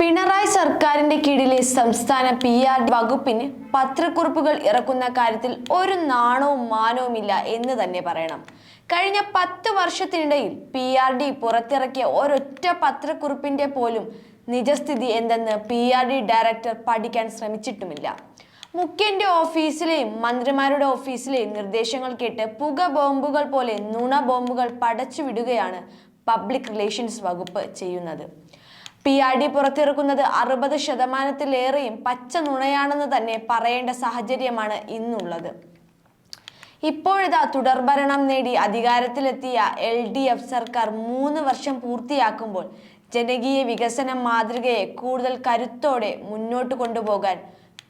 പിണറായി സർക്കാരിന്റെ കീഴിലെ സംസ്ഥാന പി ആർ വകുപ്പിന് പത്രക്കുറിപ്പുകൾ ഇറക്കുന്ന കാര്യത്തിൽ ഒരു നാണവും മാനവുമില്ല എന്ന് തന്നെ പറയണം. കഴിഞ്ഞ പത്ത് വർഷത്തിനിടയിൽ പി ആർ ഡി പുറത്തിറക്കിയ ഒരൊറ്റ പത്രക്കുറിപ്പിന്റെ പോലും നിജസ്ഥിതി എന്തെന്ന് പി ആർ ഡി ഡയറക്ടർ പഠിക്കാൻ ശ്രമിച്ചിട്ടുമില്ല. മുഖ്യന്റെ ഓഫീസിലെയും മന്ത്രിമാരുടെ ഓഫീസിലെയും നിർദ്ദേശങ്ങൾ കേട്ട് പുക ബോംബുകൾ പോലെ നുണ ബോംബുകൾ പടച്ചുവിടുകയാണ് പബ്ലിക് റിലേഷൻസ് വകുപ്പ് ചെയ്യുന്നത്. പി ആർ ഡി പുറത്തിറക്കുന്നത് അറുപത് ശതമാനത്തിലേറെയും പച്ച നുണയാണെന്ന് തന്നെ പറയേണ്ട സാഹചര്യമാണ് ഇന്നുള്ളത്. ഇപ്പോഴിതാ തുടർഭരണം നേടി അധികാരത്തിലെത്തിയ എൽ ഡി എഫ് സർക്കാർ മൂന്ന് വർഷം പൂർത്തിയാക്കുമ്പോൾ ജനകീയ വികസന മാതൃകയെ കൂടുതൽ കരുത്തോടെ മുന്നോട്ട് കൊണ്ടുപോകാൻ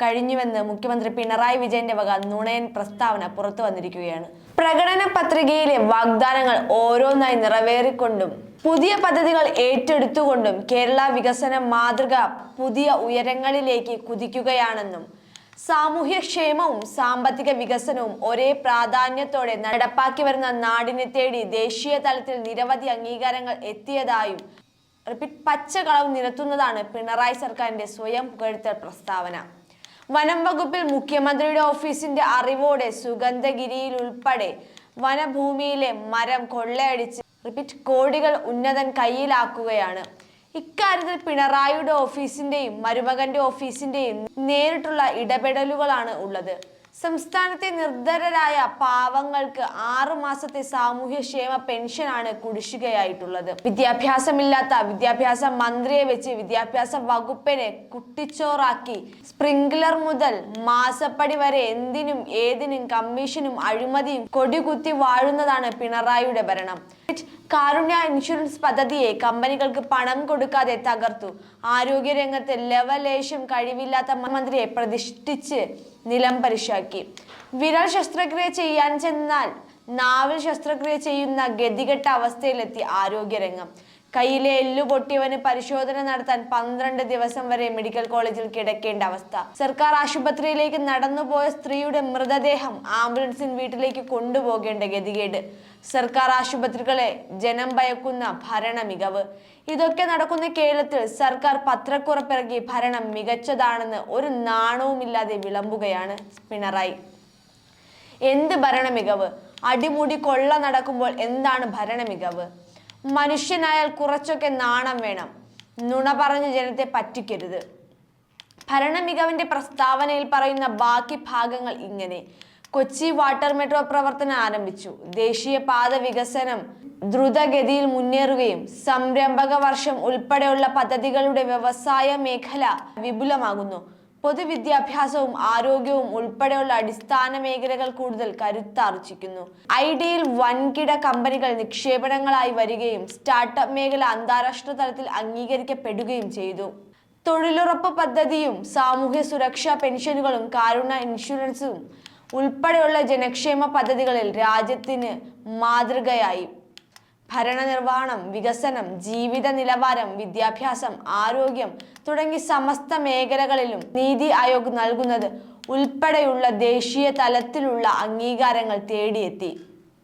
കഴിഞ്ഞുവെന്ന് മുഖ്യമന്ത്രി പിണറായി വിജയന്റെ വക നുണയൻ പ്രസ്താവന പുറത്തു വന്നിരിക്കുകയാണ് പ്രകടന പത്രികയിലെ വാഗ്ദാനങ്ങൾ ഓരോന്നായി നിറവേറിക്കൊണ്ടും പുതിയ പദ്ധതികൾ ഏറ്റെടുത്തുകൊണ്ടും കേരള വികസന മാതൃക പുതിയ ഉയരങ്ങളിലേക്ക് കുതിക്കുകയാണെന്നും സാമൂഹ്യക്ഷേമവും സാമ്പത്തിക വികസനവും ഒരേ പ്രാധാന്യത്തോടെ നടപ്പാക്കി വരുന്ന നാടിനെ തേടി ദേശീയ തലത്തിൽ നിരവധി അംഗീകാരങ്ങൾ എത്തിയതായും റിപ്പീറ്റ് പച്ചകളവ് നിരത്തുന്നതാണ് പിണറായി സർക്കാരിന്റെ സ്വയം പുകഴ്ത്തൽ പ്രസ്താവന. വനം വകുപ്പിൽ മുഖ്യമന്ത്രിയുടെ ഓഫീസിന്റെ അറിവോടെ സുഗന്ധഗിരിയിൽ ഉൾപ്പെടെ വനഭൂമിയിലെ മരം കൊള്ളയടിച്ച് റിപ്പീറ്റ് കോടികൾ ഉന്നതൻ കയ്യിലാക്കുകയാണ്. ഇക്കാര്യത്തിൽ പിണറായിയുടെ ഓഫീസിന്റെയും മരുമകന്റെ ഓഫീസിന്റെയും നേരിട്ടുള്ള ഇടപെടലുകളാണ് ഉള്ളത്. സംസ്ഥാനത്തെ നിർധരരായ പാവങ്ങൾക്ക് ആറു മാസത്തെ സാമൂഹ്യക്ഷേമ പെൻഷനാണ് കുടിശ്ശികയായിട്ടുള്ളത്. വിദ്യാഭ്യാസമില്ലാത്ത വിദ്യാഭ്യാസ മന്ത്രിയെ വെച്ച് വിദ്യാഭ്യാസ വകുപ്പിനെ കുട്ടിച്ചോറാക്കി സ്പ്രിംഗ്ലർ മുതൽ മാസപ്പടി വരെ എന്തിനും ഏതിനും കമ്മീഷനും അഴിമതിയും കൊടികുത്തി വാഴുന്നതാണ് പിണറായിയുടെ ഭരണം. കാരുണ്യ ഇൻഷുറൻസ് പദ്ധതിയെ കമ്പനികൾക്ക് പണം കൊടുക്കാതെ തകർത്തു. ആരോഗ്യരംഗത്ത് ലവലേശം കഴിവില്ലാത്ത മന്ത്രിയെ പ്രതിഷ്ഠിച്ച് നിലം പരിശാക്കി. വിരൽ ശസ്ത്രക്രിയ ചെയ്യാൻ ചെന്നാൽ നാവിൽ ശസ്ത്രക്രിയ ചെയ്യുന്ന ഗതികെട്ട അവസ്ഥയിലെത്തി ആരോഗ്യരംഗം. കയ്യിലെ എല്ലു പൊട്ടിയവന് പരിശോധന നടത്താൻ പന്ത്രണ്ട് ദിവസം വരെ മെഡിക്കൽ കോളേജിൽ കിടക്കേണ്ട അവസ്ഥ. സർക്കാർ ആശുപത്രിയിലേക്ക് നടന്നുപോയ സ്ത്രീയുടെ മൃതദേഹം ആംബുലൻസിൽ വീട്ടിലേക്ക് കൊണ്ടുപോകേണ്ട ഗതികേട്. സർക്കാർ ആശുപത്രികളെ ജനം ഭയക്കുന്ന ഭരണ മികവ്. ഇതൊക്കെ നടക്കുന്ന കേരളത്തിൽ സർക്കാർ പത്രക്കുറപ്പിറക്കി ഭരണം മികച്ചതാണെന്ന് ഒരു നാണവുമില്ലാതെ വിളമ്പുകയാണ് പിണറായി. എന്ത് ഭരണ മികവ് അടിമുടി കൊള്ള നടക്കുമ്പോൾ എന്താണ് ഭരണ മികവ് മനുഷ്യനായാൽ കുറച്ചൊക്കെ നാണം വേണം. നുണ പറഞ്ഞ് ജനത്തെ പറ്റിക്കരുത്. ഭരണ മികവിന്റെ പ്രസ്താവനയിൽ പറയുന്ന ബാക്കി ഭാഗങ്ങൾ ഇങ്ങനെ. കൊച്ചി വാട്ടർ മെട്രോ പ്രവർത്തനം ആരംഭിച്ചു. ദേശീയ പാത വികസനം ദ്രുതഗതിയിൽ മുന്നേറുകയും സംരംഭക വർഷം ഉൾപ്പെടെയുള്ള പദ്ധതികളുടെ വ്യവസായ മേഖല വിപുലമാകുന്നു. പൊതുവിദ്യാഭ്യാസവും ആരോഗ്യവും ഉൾപ്പെടെയുള്ള അടിസ്ഥാന മേഖലകൾ കൂടുതൽ കരുത്താർജിക്കുന്നു. ഐ ഡിയിൽ വൻകിട കമ്പനികൾ നിക്ഷേപണങ്ങളായി വരികയും സ്റ്റാർട്ടപ്പ് മേഖല അന്താരാഷ്ട്ര തലത്തിൽ അംഗീകരിക്കപ്പെടുകയും ചെയ്തു. തൊഴിലുറപ്പ് പദ്ധതിയും സാമൂഹ്യ സുരക്ഷാ പെൻഷനുകളും കാരുണ ഇൻഷുറൻസും ഉൾപ്പെടെയുള്ള ജനക്ഷേമ പദ്ധതികളിൽ രാജ്യത്തിന് മാതൃകയായി. ഭരണനിർവഹണം വികസനം ജീവിത നിലവാരം വിദ്യാഭ്യാസം ആരോഗ്യം തുടങ്ങി സമസ്ത മേഖലകളിലും നീതി ആയോഗ് നൽകുന്നത് ഉൾപ്പെടെയുള്ള ദേശീയ തലത്തിലുള്ള അംഗീകാരങ്ങൾ തേടിയെത്തി.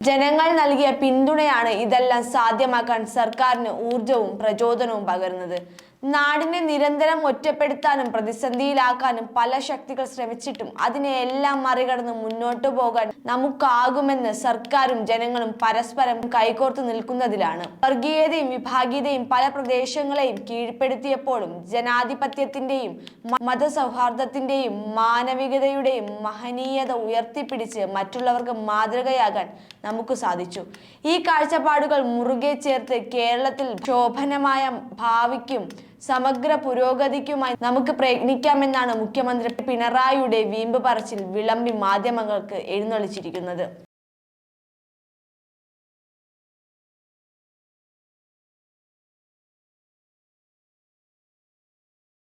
ജനങ്ങൾ നൽകിയ പിന്തുണയാണ് ഇതെല്ലാം സാധ്യമാക്കാൻ സർക്കാരിന് ഊർജവും പ്രചോദനവും പകരുന്നത്. നാടിനെ നിരന്തരം ഒറ്റപ്പെടുത്താനും പ്രതിസന്ധിയിലാക്കാനും പല ശക്തികൾ ശ്രമിച്ചിട്ടും അതിനെയെല്ലാം മറികടന്ന് മുന്നോട്ടു പോകാൻ നമുക്കാകുമെന്ന് സർക്കാരും ജനങ്ങളും പരസ്പരം കൈകോർത്ത് നിൽക്കുന്നതിലാണ്. വർഗീയതയും വിഭാഗീയതയും പല പ്രദേശങ്ങളെയും കീഴ്പ്പെടുത്തിയപ്പോഴും ജനാധിപത്യത്തിന്റെയും മതസൗഹാർദ്ദത്തിന്റെയും മാനവികതയുടെയും മഹനീയത ഉയർത്തിപ്പിടിച്ച് മറ്റുള്ളവർക്ക് മാതൃകയാകാൻ നമുക്ക് സാധിച്ചു. ഈ കാഴ്ചപ്പാടുകൾ മുറുകെ ചേർത്ത് കേരളത്തിൽ ശോഭനമായ ഭാവിക്കും സമഗ്ര പുരോഗതിക്കുമായി നമുക്ക് പ്രയത്നിക്കാമെന്നാണ് മുഖ്യമന്ത്രി പിണറായിയുടെ വീമ്പ് പറച്ചിൽ വിളമ്പി മാധ്യമങ്ങൾക്ക് എഴുന്നള്ളിച്ചിരിക്കുന്നത്.